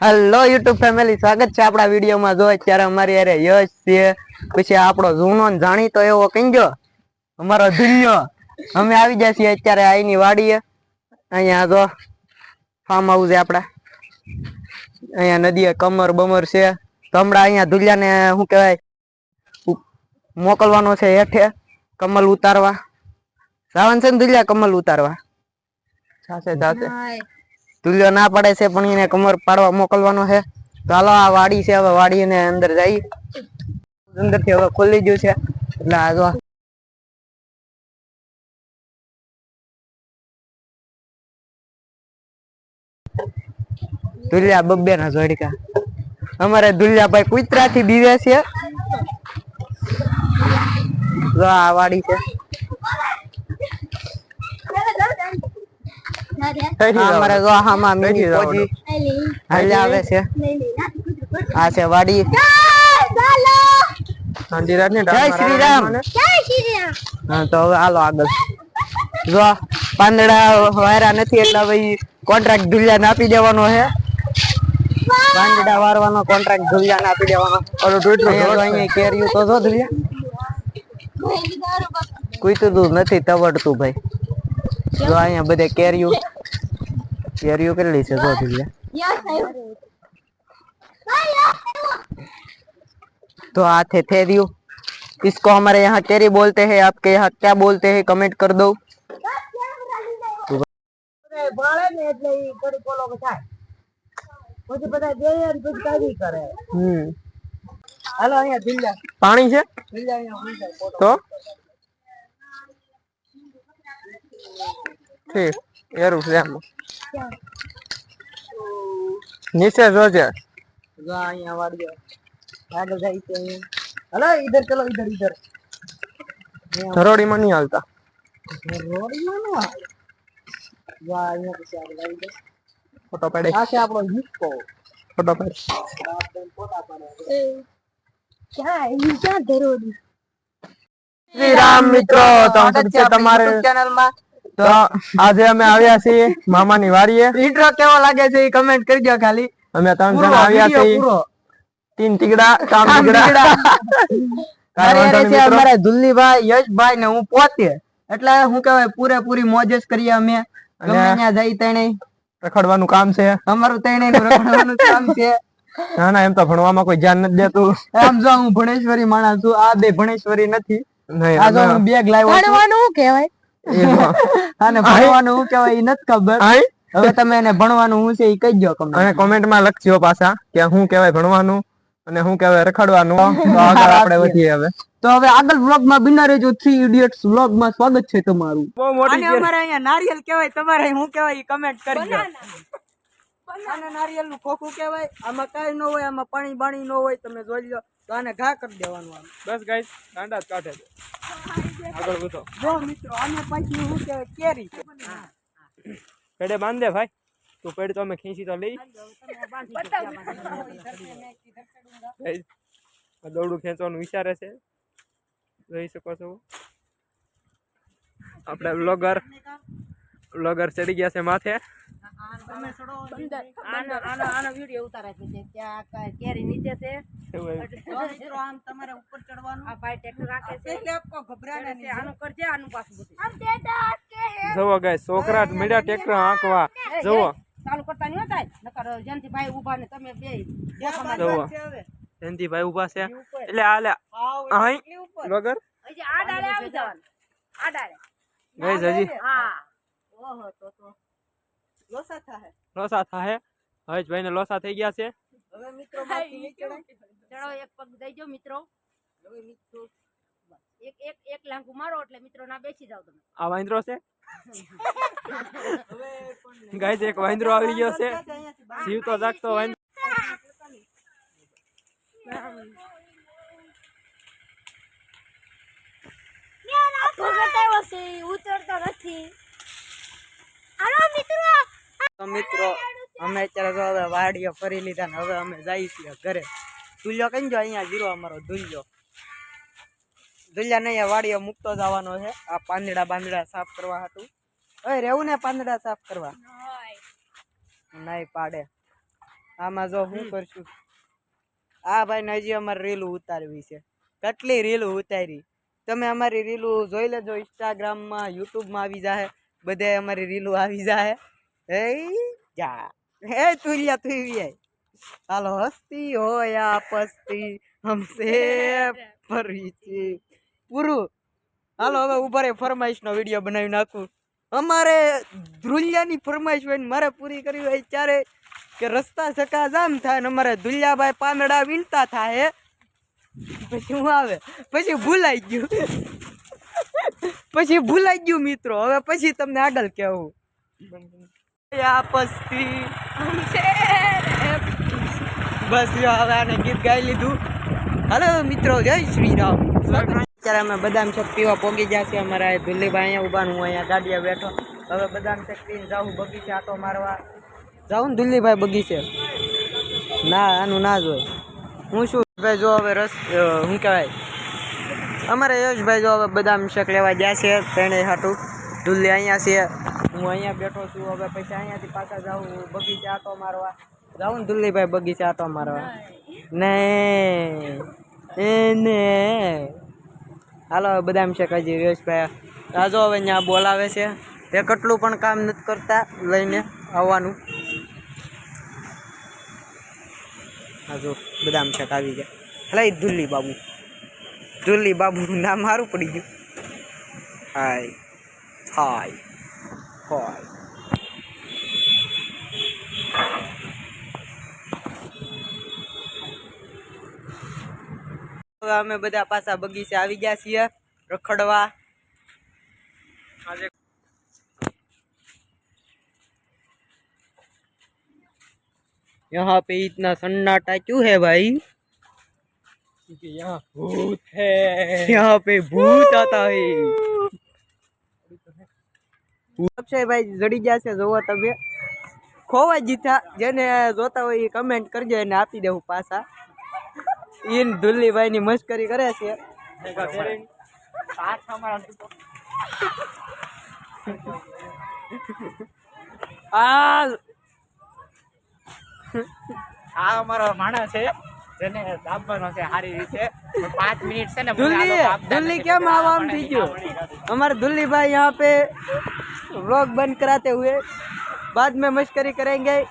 Hello YouTube family સ્વાગત છે આપણા વિડીયોમાં. જો અત્યારે અમારી અરે યશ છે, પછી આપણો જૂનો જાણીતો એવો કંજો અમારો ધુલ્યો અમે આવી જાય છીએ અત્યારે આઈની વાડીએ. અહીંયા જો ફાર્મ હાઉસ છે આપડા અહીંયા નદીએ કમર બમર છે. તો હમણાં અહીંયા ધુલિયાને, શું કહેવાય મોકલવાનો છે હેઠે કમલ ઉતારવા. જવાનું છે ને ધુલિયા, કમલ ઉતારવા. જાશે જાશે. તુલ્યો ના પાડે છે, પણ એને કમર પાડવા મોકલવાનો છે. તો હાલો, આ વાડી છે, હવે વાડી ને અંદર જઈ. અંદરથી હવે ખોલી ગયું છે. એટલે આ દુલિયા બબ્બે ના જોડકા. અમારે દુલિયા ભાઈ કુતરા થી દીવે છે આ વાડી છે આ અમારે જો ને મિની ફોજી હાલ્યા આવે છે. આ છે વાડી. જય શ્રી રામ. હા તો હવે હાલો આગળ. જો પાંદડા વાયરા નથી એટલે હવે કોન્ટ્રાક્ટ ધુલિયાને આપી દેવાનો છે પાંદડા વારવાનો કોન્ટ્રાક્ટ ધુલિયાને આપી દેવાનો. અહીંયા જો અહીંયા કેરીયું તો જો ધુલિયા. કુઈતું તું નથી તવડતું ભાઈ. જો અહીંયા બધે કેરીયું. કેરીયું કેટલી છે જો ધુલિયા तो हाथ थे दियो इसको हमारे यहाँ केरी बोलते हैं आपके यहाँ क्या बोलते हैं कमेंट कर दो हम्म પાણી છે તો ઠીક એરું છે એમ નીચે જોજે અહીંયા વાડીઓ આગળ જાય છે હલો ઇધર ચલો ઇધર ઇધર ધરોડીમાં નહીં હાલતા. ધરોડીમાં નો જો અહીંયા પછી આગળ આવી જાય. ફોટો પાડે. આ છે આપણો હિસ્કો ફોટો પાડે. શ્રી રામ મિત્રો તો સ્વાગત છે તમારે ચેનલમાં તો આજે અમે આવ્યા છીએ મામાની વાડીએ ઇન્ટ્રો કેવો લાગે છે એ કમેન્ટ કરજો ખાલી. અમે ત્રણ જણા આવ્યા છીએ. તીન તીગડા કામ તીગડા અમારા દુલ્લીભાઈ યશભાઈ ને હું પોતે. એટલે હું કહેવાય પૂરેપૂરી મોજ જ કરીએ અમે. ગમે ત્યાં જઈ તેણે. રખડવાનું કામ છે. અમારું તેણે રખડવાનું કામ છે. ના ના એમ તો ભણવામાં કોઈ ધ્યાન નથી દેતું. એમ જો હું ભણેશ્વરી માણસ છું આ બે ભણેશ્વરી નથી. આ જો હું બેગ લાવ્યો છું. ભણવાનું કહેવાય? આને ભણવાનું હું કહેવાય? એ નથી ખબર. હવે તમે એને ભણવાનું હું છે એ કહી દો અને કોમેન્ટમાં લખજો પાછા કે હું કહેવાય ભણવાનું અને હું કહેવાય રખડવાનું. તો આગળ આપણે વધીએ હવે. તો હવે આગળ વ્લોગમાં બિના રહેજો. થ્રી ઇડિયટ્સ વ્લોગમાં સ્વાગત છે તમારું. બહુ મોટી અને અમારે અહીંયા નારિયેલ કહેવાય. તમારે હું કહેવાય કમેન્ટ કમેન્ટ કરજો અને નારિયેલનું ખોખું કહેવાય. આમાં કઈ ન હોય આમાં પાણી બાણી ન હોય. તમે જોઈ લો તો આને ઘા કરી દેવાનું આમ. બસ ગાઈસ કાંડા જ કાઢે છે. આગળ વધો. જો મિત્રો આને પાછી શું કહેવાય કેરી. પેડે બાંધ દે ભાઈ. તું પેડ તો અમે ખીંચી તો લઈ. Guys, આ દોરડું ખેંચવાનું વિચારે છે. જોઈ શકો છો. આપણે બ્લોગર બ્લોગર ચડી ગયા છે માથે. આનો આનો આનો વિડિયો ઉતારે છે કે ત્યાં કાંઈ કેરી નીચે છે? એવું એમ. જો મિત્રો આમ તમારે ઉપર ચડવાનું? આ ભાઈ ટ્રેક્ટર રાખે છે. એટલે આપકો ગભરાના નહીં. આનું કરજે આનું પાછું બધું. જુઓ ગાય છોકરા મળ્યા ટ્રેક્ટર હાંકવા. જુઓ. ચાલુ કરતા નહીં હોતા નકર જયંતિ ભાઈ ઊભા ને તમે બે જુઓ. જયંતિભાઈ ઊભા છે. એટલે આ લે અહીં બ્લોગર હજી આ ડાળે આવી જવાનું. આ ડાળે. ગાઈસ હજી. હા. ઓહો તો તો. લોસા થાય લોસા થાય હરેશભાઈ ને લોસા થઈ ગયા છે. હવે મિત્રો ચડો એક પગ દઈજો મિત્રો. હવે મિત્રો. એક એક એક લાંગુ મારો એટલે મિત્રો ના બેસી જાવ તમે. આ વાંદરો છે? ગાઈસ એક વાંદરો આવી ગયો છે. જીવ તો જાગતો વાંદરો તો મિત્રો અમે અત્યારે તો હવે વાડીઓ ફરી લીધા ને હવે અમે જઈએ છીએ ઘરે. દુલ્યો કઈ જો અહીંયા જીરો અમારો? દુલ્યો. ધુલ્યા નહીં વાડીઓ મૂકતો જવાનો છે. આ પાંદડા બાંદડા સાફ કરવા હતું હવે રેવું ને પાંદડા સાફ કરવા? નહીં પાડે. આમાં જો હું કરશું? આ ભાઈ ને હજી અમારે રીલું ઉતારવી છે. કેટલી રીલું ઉતારી? તમે અમારી રીલું જોઈ લેજો ઇન્સ્ટાગ્રામમાં યુટ્યુબમાં આવી જાહે. બધે અમારી રીલું આવી જાહે. હે જા. હે તુલિયા તું આવી હાલો હસ્તી હોયા પસ્તી હમસે પરિચિત પૂરું. હાલો, હવે ઊભા રે ફરમાઈશનો વીડિયો બનાવી નાખું. અમારે ધ્રુલિયાની ફરમાઈશ હોય ને, મારે પૂરી કરવી હોય ત્યારે કે રસ્તા સકા જામ થાય ને અમારે ધુલિયાભાઈ પાંદડા વીણતા થાય પછી શું આવે? પછી ભૂલાઈ ગયું. પછી ભૂલાઈ ગયું, મિત્રો. હવે પછી તમને આગળ કેવું આપસ્તી બસ જો હવે આને ગીત ગાઈ લીધું. હાલો મિત્રો જય શ્રી રામ અત્યારે અમે બદામ શેક પીવા પોગી છે અમારા એ દિલ્હીભાઈ અહીંયા ઊભા હું અહીંયા ગાડીએ બેઠો. હવે બદામ શેક પીને જાઉં બગીચે આટો મારવા. જાઉં ને દિલ્હીભાઈ બગીચે ના આનું ના જ હોય હું શું ભાઈ જો હવે રસ શું કહેવાય? અમારે યશભાઈ જો હવે બદામ શેક લેવા છે. તેણે હાટું. ધુલ્લી અહીંયા છે. હું અહીંયા બેઠો છું, હવે પછી અહીંયાથી પાછા જાઉં, બગીચા આટો મારવા. જાઉં ને દુલ્લીભાઈ બગીચા આટો મારવા. ને એને હાલો, હવે બદામ શેક હજી યશભાઈ રાજો હવે અહીંયા બોલાવે છે. તે કેટલું પણ કામ નથી કરતા લઈને આવવાનું. હાજો બદામ શેક આવી ગયા. લઈ દુલ્લી બાબુ. દુલ્લી બાબુ નામ મારું પડી ગયું. હાય હાય. હાય હવે અમે બધા પાછા બગીચે આવી ગયા છીએ રખડવા આજે यहाँ पे इतना सन्नाटा क्यों है भाई क्योंकि यहाँ भूत है यहाँ पे भूत आता है અક્ષયભાઈ જડી ગયા છે જોવો તમે. ખોવાઈ જીતા જેને જોતા હોય એ કમેન્ટ કરજો એને આપી દેવું પાછા. ઈન ધુલ્લીભાઈની મશ્કરી કરે છે. આ અમારો માણસ છે પાંચ મિનિટ છે ને આમ અમારે દુલ્લીભાઈ યહાં પે जो हमारे दुल्ली भाई यहाँ पे व्लॉग बंद कराते हुए बाद में मस्करी करेंगे